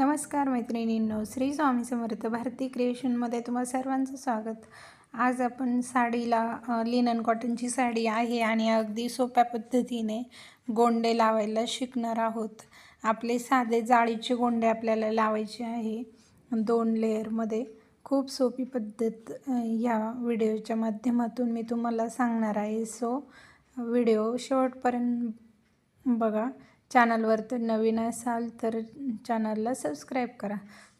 नमस्कार मैत्रिणींनो श्री स्वामी समर्थ भारती क्रिएशनमध्ये तुम्हा सर्वांचं स्वागत. आज आपण साडीला लिनन कॉटनची साडी आहे आणि अगदी सोप्या पद्धतीने गोंडे लावायला शिकणार आहोत. आपले साधे जाळीचे गोंडे आपल्याला लावायचे आहे. दोन लेअरमध्ये खूप सोपी पद्धत ह्या या व्हिडिओच्या माध्यमातून मी तुम्हाला सांगणार आहे. सो व्हिडिओ शेवटपर्यंत बघा. चॅनलवर तर नवीन असाल तर चॅनलला सबस्क्राईब करा.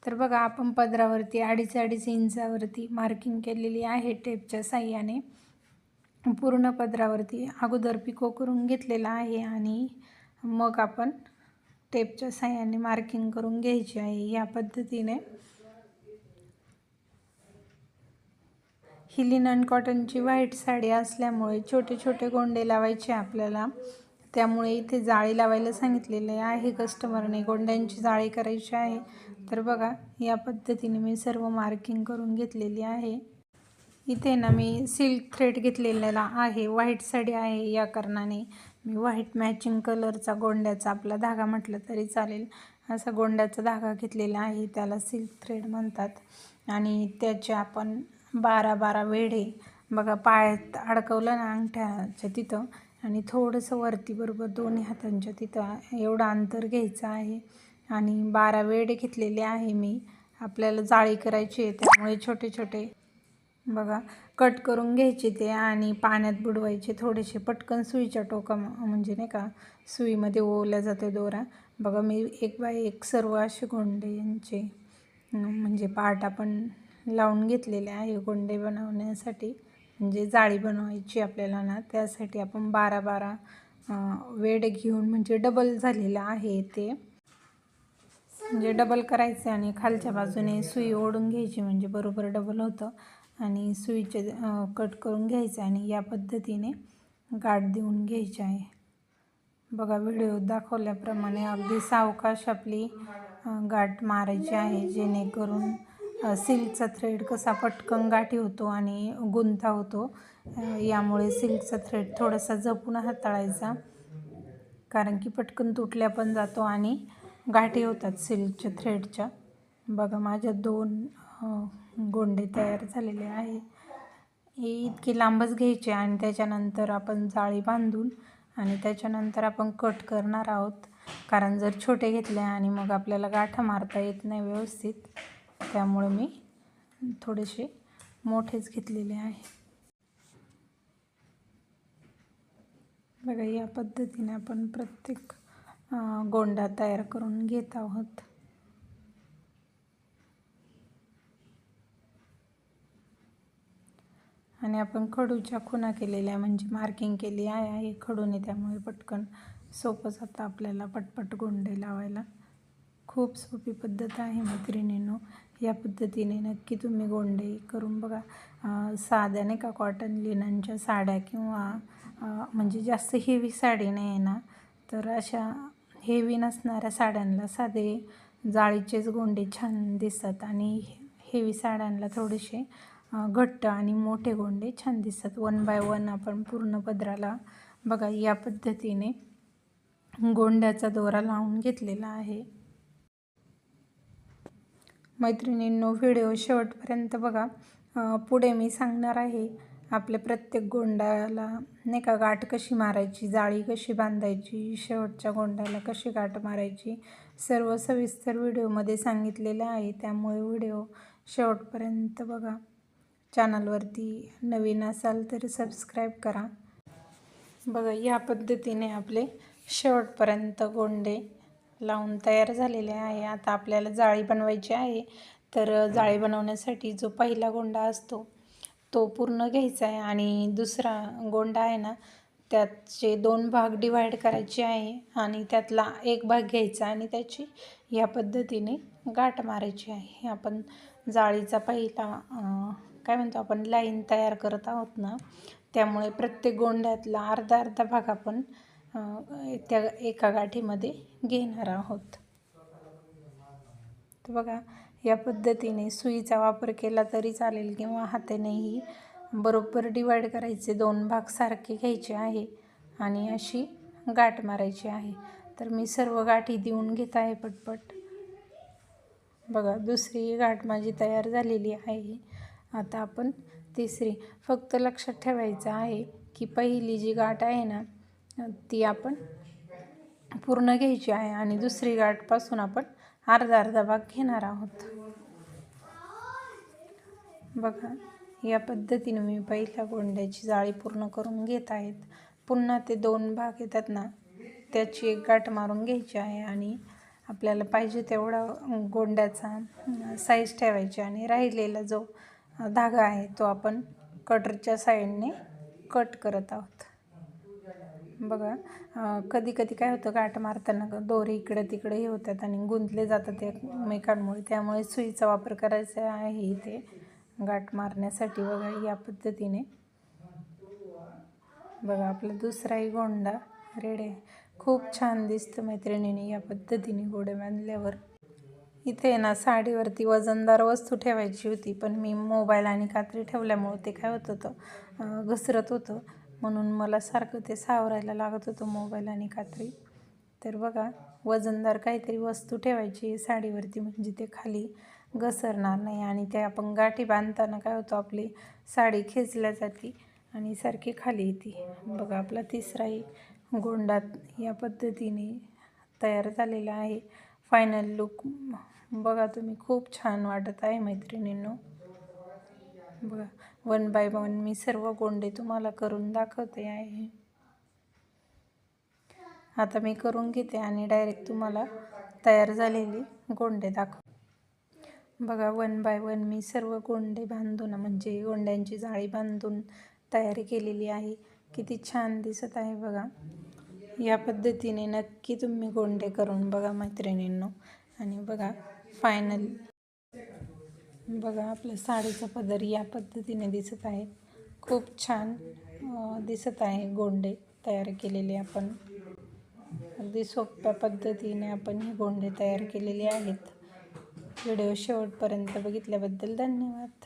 तर बघा आपण पदरावरती अडीच अडीच इंचावरती मार्किंग केलेली आहे टेपच्या साह्याने. पूर्ण पदरावरती अगोदर पिको करून घेतलेला आहे आणि मग आपण टेपच्या साह्याने मार्किंग करून घ्यायची आहे या पद्धतीने. ही लिनन कॉटनची व्हाईट साडी असल्यामुळे छोटे छोटे गोंडे लावायचे आपल्याला. त्यामुळे इथे जाळी लावायला सांगितलेले आहे. कस्टमरने गोंड्यांची जाळी करायची आहे. तर बघा या पद्धतीने मी सर्व मार्किंग करून घेतलेली आहे. इथे ना मी सिल्क थ्रेड घेतलेला आहे. व्हाईट साडी आहे या कारणाने. मी व्हाईट मॅचिंग कलरचा गोंड्याचा आपला धागा म्हटलं तरी चालेल. असा गोंड्याचा धागा घेतलेला आहे. त्याला सिल्क थ्रेड म्हणतात. आणि त्याचे आपण बारा बारा वेढे बघा पायात अडकवलं ना अंगठ्याच्या तिथं आणि थोडंसं वरती बरोबर दोन्ही हातांच्या तिथं एवढं अंतर घ्यायचं आहे. आणि बारा वेढे घेतलेले आहे मी. आपल्याला जाळी करायची आहे त्यामुळे छोटे छोटे बघा कट करून घ्यायचे ते आणि पाण्यात बुडवायचे थोडेसे. पटकन सुईच्या टोका म्हणजे नाही का सुईमध्ये ओवल्या जातो दोरा. बघा मी एक बाय एक सर्व असे गोंडे यांचे म्हणजे पार्ट आपण लावून घेतलेले आहे गोंडे बनवण्यासाठी. म्हणजे जाळी बनवायची आपल्याला ना त्यासाठी आपण बारा बारा वेड घेऊन म्हणजे डबल झालेलं आहे ते. म्हणजे डबल करायचं आणि खालच्या बाजूने सुई ओढून घ्यायची म्हणजे बरोबर डबल होतं. आणि सुईचे कट करून घ्यायचं आणि या पद्धतीने गाठ देऊन घ्यायची आहे. बघा व्हिडिओ दाखवल्याप्रमाणे अगदी सावकाश आपली गाठ मारायची आहे जेणेकरून सिल्कचा थ्रेड कसा पटकन गाठी होतो आणि गुंता होतो यामुळे सिल्कचा थ्रेड थोडासा जपून हाताळायचा. कारण की पटकन तुटल्या पण जातो आणि गाठी होतात सिल्कच्या थ्रेडच्या बघा माझ्या दोन गोंडे तयार झालेले आहे. हे इतकी लांबच घ्यायचे आणि त्याच्यानंतर आपण जाळी बांधून आणि त्याच्यानंतर आपण कट करणार आहोत. कारण जर छोटे घेतले आणि मग आपल्याला गाठा मारता येत नाही व्यवस्थित त्यामुळे मी थोडेसे मोठेच घेतलेले आहे. बघा या पद्धतीने आपण प्रत्येक गोंडा तयार करून घेत आहोत. आणि आपण खडूच्या खुणा केलेल्या म्हणजे मार्किंग केली आहे खडूने त्यामुळे पटकन सोपं जातं आपल्याला पटपट गोंडे लावायला. खूप सोपी पद्धत आहे मैत्रिणींनो. या पद्धतीने नक्की तुम्ही गोंडे करून बघा. साध्या नाही का कॉटन लिननच्या साड्या किंवा म्हणजे जास्त हेवी साडी नाही आहे ना तर अशा हेवी नसणाऱ्या साड्यांना साधे जाळीचेच गोंडे छान दिसतात आणि हेवी साड्यांना थोडेसे घट्ट आणि मोठे गोंडे छान दिसतात. वन बाय वन आपण पूर्ण पदराला बघा या पद्धतीने गोंड्याचा दोरा लावून घेतलेला आहे. मैत्रिणींनो व्हिडिओ शेवटपर्यंत बघा. पुढे मी सांगणार आहे आपल्या प्रत्येक गोंडाला नाही का गाठ कशी मारायची जाळी कशी बांधायची शेवटच्या गोंड्याला कशी गाठ मारायची सर्व सविस्तर व्हिडिओमध्ये सांगितलेलं आहे. त्यामुळे व्हिडिओ शेवटपर्यंत बघा. चॅनलवरती नवीन असाल तर सबस्क्राईब करा. बघा या पद्धतीने आपले शेवटपर्यंत गोंडे लावून तयार झालेले आहे. आता आपल्याला जाळी बनवायची आहे. तर जाळी बनवण्यासाठी जो पहिला गोंडा असतो तो पूर्ण घ्यायचा आहे. आणि दुसरा गोंडा आहे ना त्याचे दोन भाग डिवाईड करायचे आहे आणि त्यातला एक भाग घ्यायचा आणि त्याची या पद्धतीने गाठ मारायची आहे. आपण जाळीचा पहिला काय म्हणतो आपण लाईन तयार करत आहोत ना त्यामुळे प्रत्येक गोंड्यातला अर्धा अर्धा भाग आपण त्या एका गाठीमध्ये घेणार आहोत. तर बघा या पद्धतीने सुईचा वापर केला तरी चालेल किंवा हातानेही बरोबर डिवाईड करायचे दोन भाग सारखे घ्यायचे आहे आणि अशी गाठ मारायची आहे. तर मी सर्व गाठी देऊन घेत आहे पटपट. बघा दुसरी गाठ माझी तयार झालेली आहे. आता आपण तिसरी. फक्त लक्षात ठेवायचं आहे की पहिली जी गाठ आहे ना ती आपण पूर्ण घ्यायची आहे आणि दुसरी गाठपासून आपण अर्धा अर्धा भाग घेणार आहोत. बघा या पद्धतीने मी पहिल्या गोंड्याची जाळी पूर्ण करून घेत आहेत. पुन्हा ते दोन भाग येतात ना त्याची एक गाठ मारून घ्यायची आहे आणि आपल्याला पाहिजे तेवढा गोंड्याचा साईज ठेवायची आणि राहिलेला जो धागा आहे तो आपण कटरच्या साईडने कट करत आहोत. बघा कधी कधी काय होतं गाठ मारताना दोरे इकडं तिकडे हे होतात आणि गुंतले जातात एकमेकांमुळे. त्यामुळे सुईचा वापर करायचा आहे इथे. गाठ मारण्यासाठी बघा या पद्धतीने. बघा आपला दुसराही गोंडा रेडे खूप छान दिसतं मैत्रिणीने या पद्धतीने गोडे बांधल्यावर. इथे ना साडीवरती वजनदार वस्तू ठेवायची होती पण मी मोबाईल आणि कात्री ठेवल्यामुळं ते काय होत होतं घसरत होतं. म्हणून मला सारखं ते सावरायला लागत होतं मोबाईल आणि कात्री. तर बघा वजनदार काहीतरी वस्तू ठेवायची साडीवरती म्हणजे ते खाली घसरणार नाही आणि ते आपण गाठी बांधताना काय होतं आपली साडी खेचल्या जाती आणि सारखी खाली येते. बघा आपला तिसराही गोंडात या पद्धतीने तयार झालेला आहे. फायनल लुक बघा तुम्ही खूप छान वाटत आहे मैत्रिणींनो. बघा वन बाय वन मी सर्व गोंडे तुम्हाला करून दाखवते आहे. आता मी करून घेते आणि डायरेक्ट तुम्हाला तयार झालेली गोंडे दाखव बघा वन बाय वन मी सर्व गोंडे बांधून म्हणजे गोंड्यांची जाळी बांधून तयारी केलेली आहे. किती छान दिसत आहे बघा. या पद्धतीने नक्की तुम्ही गोंडे करून बघा मैत्रिणींनो. आणि बघा फायनल बघा आपलं साडीचा पदर या पद्धतीने दिसत आहे. खूप छान दिसत आहे गोंडे तयार केलेले आपण. अगदी सोप्या पद्धतीने आपण हे गोंडे तयार केलेले आहेत. व्हिडिओ शेवटपर्यंत बघितल्याबद्दल धन्यवाद.